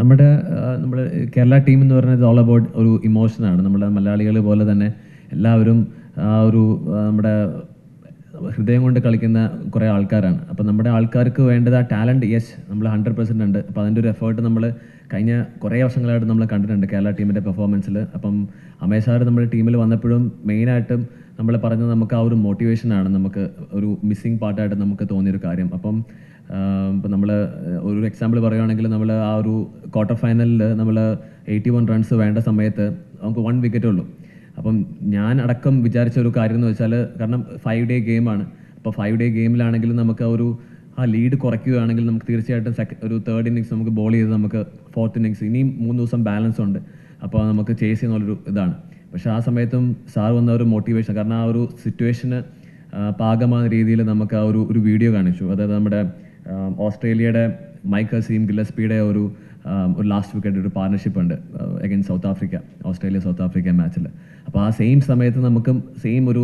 നമ്മുടെ നമ്മൾ കേരള ടീം എന്ന് പറയുന്നത് ഓൾ അബൌട്ട് ഒരു ഇമോഷനാണ് നമ്മുടെ മലയാളികൾ പോലെ തന്നെ എല്ലാവരും ആ ഒരു നമ്മുടെ ഹൃദയം കൊണ്ട് കളിക്കുന്ന കുറേ ആൾക്കാരാണ്. അപ്പം നമ്മുടെ ആൾക്കാർക്ക് വേണ്ടത് ആ ടാലന്റ് യെസ് നമ്മൾ ഹൺഡ്രഡ് പെർസെന്റ് ഉണ്ട്. അപ്പോൾ അതിന്റെ ഒരു എഫേർട്ട് നമ്മൾ കഴിഞ്ഞ കുറേ വർഷങ്ങളായിട്ട് നമ്മൾ കണ്ടിട്ടുണ്ട് കേരള ടീമിന്റെ പെർഫോമൻസിൽ അപ്പം അമേഷ് സാർ നമ്മുടെ ടീമിൽ വന്നപ്പോഴും മെയിനായിട്ടും നമ്മൾ പറഞ്ഞത് നമുക്ക് ആ ഒരു മോട്ടിവേഷനാണ് നമുക്ക് ഒരു മിസ്സിങ് പാർട്ടായിട്ട് നമുക്ക് തോന്നിയൊരു കാര്യം. അപ്പം ഇപ്പം നമ്മൾ ഒരു എക്സാമ്പിൾ പറയുകയാണെങ്കിൽ നമ്മൾ ആ ഒരു ക്വാർട്ടർ ഫൈനലിൽ നമ്മൾ എയ്റ്റി വൺ റൺസ് വേണ്ട സമയത്ത് നമുക്ക് വൺ വിക്കറ്റേ ഉള്ളൂ. അപ്പം ഞാൻ അടക്കം വിചാരിച്ച ഒരു കാര്യം എന്ന് വെച്ചാൽ കാരണം ഫൈവ് ഡേ ഗെയിമാണ് അപ്പോൾ ഫൈവ് ഡേ ഗെയിമിലാണെങ്കിലും നമുക്ക് ഒരു ആ ലീഡ് കുറയ്ക്കുകയാണെങ്കിൽ നമുക്ക് തീർച്ചയായിട്ടും ഒരു തേർഡ് ഇന്നിങ്സ് നമുക്ക് ബോൾ ചെയ്ത് നമുക്ക് ഫോർത്ത് ഇന്നിങ്സ് ഇനിയും മൂന്ന് ദിവസം ബാലൻസ് ഉണ്ട്. അപ്പോൾ നമുക്ക് ചേസ് ചെയ്യുന്നുള്ളൊരു ഇതാണ്. പക്ഷേ ആ സമയത്തും സാർ വന്ന ഒരു മോട്ടിവേഷൻ കാരണം ആ ഒരു സിറ്റുവേഷന് പാകമായ രീതിയിൽ നമുക്ക് ആ ഒരു ഒരു വീഡിയോ കാണിച്ചു. അതായത് നമ്മുടെ ഓസ്ട്രേലിയയുടെ മൈക്കൽ സീം ഗില്ലസ്പിയുടെ ഒരു ഒരു ലാസ്റ്റ് വിക്കറ്റ് ഒരു പാർട്ണർഷിപ്പ് ഉണ്ട് again South Africa Australia South Africa മാച്ചിൽ അപ്പോൾ ആ സെയിം സമയത്ത് നമുക്കും സെയിം ഒരു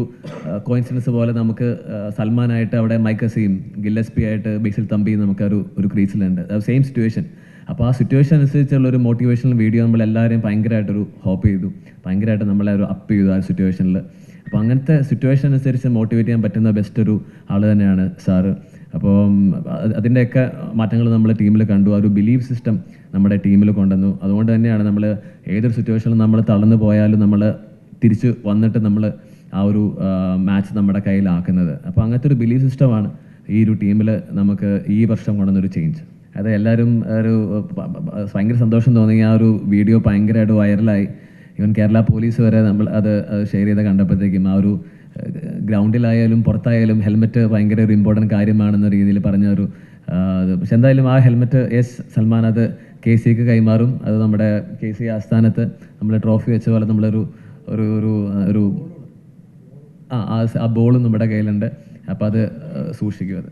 കോയിൻസിഡൻസ് പോലെ നമുക്ക് സൽമാനായിട്ട് അവിടെ മൈക്കൽ സീം ഗില്ലസ്പി ആയിട്ട് ബേസിൽ തമ്പി നമുക്ക് ഒരു ഒരു ക്രീസിലുണ്ട് സെയിം സിറ്റുവേഷൻ അപ്പോൾ ആ സിറ്റുവേഷൻ അനുസരിച്ചുള്ള ഒരു മോട്ടിവേഷണൽ വീഡിയോ നമ്മൾ എല്ലാവരെയും ഭയങ്കരമായിട്ടൊരു ഹോപ്പ് ചെയ്തു. ഭയങ്കരമായിട്ട് നമ്മളെ ഒരു അപ്പ് ചെയ്തു ആ സിറ്റുവേഷനിൽ അപ്പോൾ അങ്ങനത്തെ സിറ്റുവേഷൻ അനുസരിച്ച് മോട്ടിവേറ്റ് ചെയ്യാൻ പറ്റുന്ന ബെസ്റ്റ് ഒരു ആൾ തന്നെയാണ് സാറ്. അപ്പോൾ അതിന്റെയൊക്കെ മാറ്റങ്ങൾ നമ്മൾ ടീമിൽ കണ്ടു. ആ ഒരു ബിലീവ് സിസ്റ്റം നമ്മുടെ ടീമിൽ കൊണ്ടുവന്നു. അതുകൊണ്ട് തന്നെയാണ് നമ്മൾ ഏതൊരു സിറ്റുവേഷനിലും നമ്മൾ തളർന്നു പോയാലും നമ്മൾ തിരിച്ച് വന്നിട്ട് നമ്മൾ ആ ഒരു മാച്ച് നമ്മുടെ കയ്യിലാക്കുന്നത്. അപ്പോൾ അങ്ങനത്തെ ഒരു ബിലീവ് സിസ്റ്റമാണ് ഈ ഒരു ടീമിൽ നമുക്ക് ഈ വർഷം കൊണ്ടുവന്നൊരു ചേഞ്ച് അത് എല്ലാവരും ഒരു ഭയങ്കര സന്തോഷം തോന്നി. ആ ഒരു വീഡിയോ ഭയങ്കരമായിട്ട് വൈറലായി. ഈവൻ കേരള പോലീസ് വരെ നമ്മൾ അത് ഷെയർ ചെയ്ത് കണ്ടപ്പോഴത്തേക്കും ആ ഒരു ഗ്രൗണ്ടിലായാലും പുറത്തായാലും ഹെൽമെറ്റ് ഭയങ്കര ഒരു ഇമ്പോർട്ടന്റ് കാര്യമാണെന്ന രീതിയിൽ പറഞ്ഞ ഒരു പക്ഷെ എന്തായാലും ആ ഹെൽമെറ്റ് എസ് സൽമാൻ അത് കെ സിക്ക് കൈമാറും. അത് നമ്മുടെ കെ സി ആസ്ഥാനത്ത് നമ്മൾ ട്രോഫി വെച്ച പോലെ നമ്മളൊരു ഒരു ഒരു ഒരു ആ ആ ബോളും നമ്മുടെ കയ്യിലുണ്ട്. അപ്പോൾ അത് സൂക്ഷിക്കും അത്.